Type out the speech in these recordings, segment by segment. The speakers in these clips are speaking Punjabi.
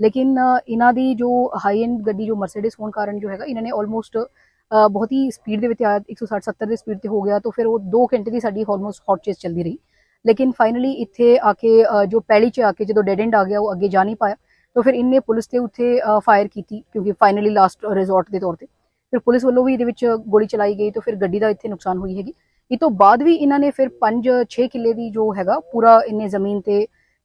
ਲੇਕਿਨ ਇਹਨਾਂ ਦੀ ਜੋ ਹਾਈ ਐਂਡ ਗੱਡੀ, ਜੋ ਮਰਸੀਡੀਜ਼ ਹੋਣ ਕਾਰਨ ਜੋ ਹੈਗਾ, ਇਹਨਾਂ ਨੇ ਆਲਮੋਸਟ ਬਹੁਤ ਹੀ ਸਪੀਡ ਦੇ ਵਿੱਚ ਆ 160 70 ਦੀ ਸਪੀਡ ਤੇ ਹੋ ਗਿਆ, ਤਾਂ ਫਿਰ ਉਹ 2 ਘੰਟੇ ਦੀ ਸਾਡੀ ਆਲਮੋਸਟ ਹੌਟ ਚੇਸ ਚੱਲਦੀ ਰਹੀ। ਲੇਕਿਨ ਫਾਈਨਲੀ ਇੱਥੇ ਆ ਕੇ ਜੋ ਪੈਲੀ 'ਚ ਆ ਕੇ ਜਦੋਂ ਡੈਡ ਐਂਡ ਆ ਗਿਆ, ਉਹ ਅੱਗੇ ਜਾ ਨਹੀਂ ਪਾਇਆ, ਤਾਂ ਫਿਰ ਇਹਨੇ ਪੁਲਿਸ ਤੇ ਉੱਥੇ ਫਾਇਰ ਕੀਤੀ, ਕਿਉਂਕਿ ਫਾਈਨਲੀ ਲਾਸਟ ਰਿਜ਼ੋਰਟ ਦੇ ਤੌਰ ਤੇ। ਫਿਰ ਪੁਲਿਸ ਵੱਲੋਂ ਵੀ ਇਹਦੇ ਵਿੱਚ ਗੋਲੀ ਚਲਾਈ ਗਈ, ਤਾਂ ਫਿਰ ਗੱਡੀ ਦਾ ਇੱਥੇ ਨੁਕਸਾਨ ਹੋਈ ਹੈਗੀ। ਇਹ ਤੋਂ ਬਾਅਦ ਵੀ ਇਹਨਾਂ ਨੇ ਫਿਰ 5-6 ਕਿੱਲੇ ਦੀ ਜੋ ਹੈਗਾ, ਪੂਰਾ ਇਹਨੇ ਜ਼ਮੀਨ ਤੇ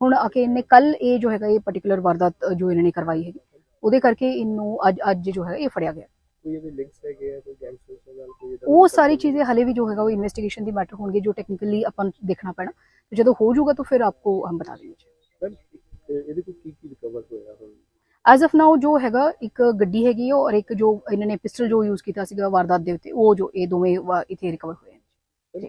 ਹੁਣ ਆ ਕੇ ਇਹਨੇ ਕੱਲ ਇਹ ਜੋ ਹੈਗਾ ਇਹ ਪਾਰਟਿਕੂਲਰ ਵਾਰਦਾਤ ਜੋ ਇਹਨਾਂ ਨੇ ਕਰਵਾਈ ਹੈਗੀ ਉਹਦੇ ਕਰਕੇ ਇਹਨੂੰ ਅੱਜ ਅੱਜ ਜੋ ਹੈ ਇਹ ਫੜਿਆ ਗਿਆ। ਕੋਈ ਇਹਦੇ ਲਿੰਕਸ ਹੈਗੇ ਆ ਕੋਈ ਗੈਂਗਸਟਰਸ ਨਾਲ ਕੋਈ ਉਹ ਸਾਰੀ ਚੀਜ਼ें ਹਲੇ ਵੀ ਜੋ ਹੈਗਾ ਉਹ ਇਨਵੈਸਟੀਗੇਸ਼ਨ ਦੀ ਮੈਟਰ ਹੋਣਗੇ ਜੋ ਟੈਕਨੀਕਲੀ ਆਪਾਂ ਨੂੰ ਦੇਖਣਾ ਪੈਣਾ। ਤੇ ਜਦੋਂ ਹੋ ਜਾਊਗਾ ਤਾਂ ਫਿਰ ਆਪਕੋ ਹਮ ਬਤਾ ਮੈਮ ਇਹਦੇ ਕੋਲ ਕੀ ਕੀ ਰਿਕਵਰ ਹੋਇਆ ਹੁਣ? ਐਜ਼ ਆਫ ਨਾਓ ਜੋ ਹੈਗਾ ਇੱਕ ਗੱਡੀ ਹੈਗੀ ਔਰ ਇੱਕ ਜੋ ਇਹਨਾਂ ਨੇ ਪਿਸਟਲ ਜੋ ਯੂਜ਼ ਕੀਤਾ ਸੀਗਾ ਵਾਰਦਾਤ ਦੇ ਉੱਤੇ ਉਹ ਜੋ ਇਹ ਦੋਵੇਂ ਇੱਥੇ ਰਿਕਵਰ ਹੋਏ ਹਨ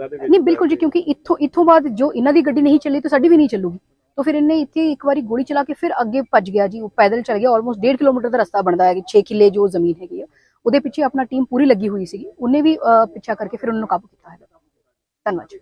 ਖੇਤਾਂ ਦੇ ਵਿੱਚ ਨਹੀਂ ਬਿਲਕੁਲ ਜੀ ਕਿਉਂਕਿ ਇੱਥੋਂ ਇੱਥੋਂ ਬਾਅਦ ਜੋ ਇਹਨਾਂ ਦੀ ਗੱਡੀ ਨਹੀਂ ਚੱਲੀ ਤਾਂ ਸਾਡੀ ਵੀ ਨਹੀਂ ਚੱਲੂਗੀ। ਤਾਂ ਫਿਰ ਇਹਨੇ ਇੱਥੇ ਇੱਕ ਵਾਰੀ ਗੋਲੀ ਚਲਾ ਕੇ ਫਿਰ ਅੱਗੇ ਭੱਜ ਗਿਆ ਜੀ ਉਹ ਪੈਦਲ ਚੱਲ ਗਿਆ ਆਲਮੋਸਟ 1.5 ਕਿਲੋਮੀਟਰ ਦਾ ਰਸਤਾ ਬਣਦਾ ਹੈ 6 ਕਿੱਲੇ ਜੋ ਜ਼ਮੀਨ ਹੈਗੀ ਆ। ਉਹਦੇ ਪਿੱਛੇ ਆਪਣਾ ਟੀਮ ਪੂਰੀ ਲੱਗੀ ਹੋਈ ਸੀਗੀ ਉਹਨੇ ਵੀ ਪਿੱਛਾ ਕਰਕੇ ਫਿਰ ਉਹਨਾਂ ਨੂੰ ਕਾਬੂ ਕੀਤਾ ਹੈ ਧੰਨਵਾਦ ਜੀ।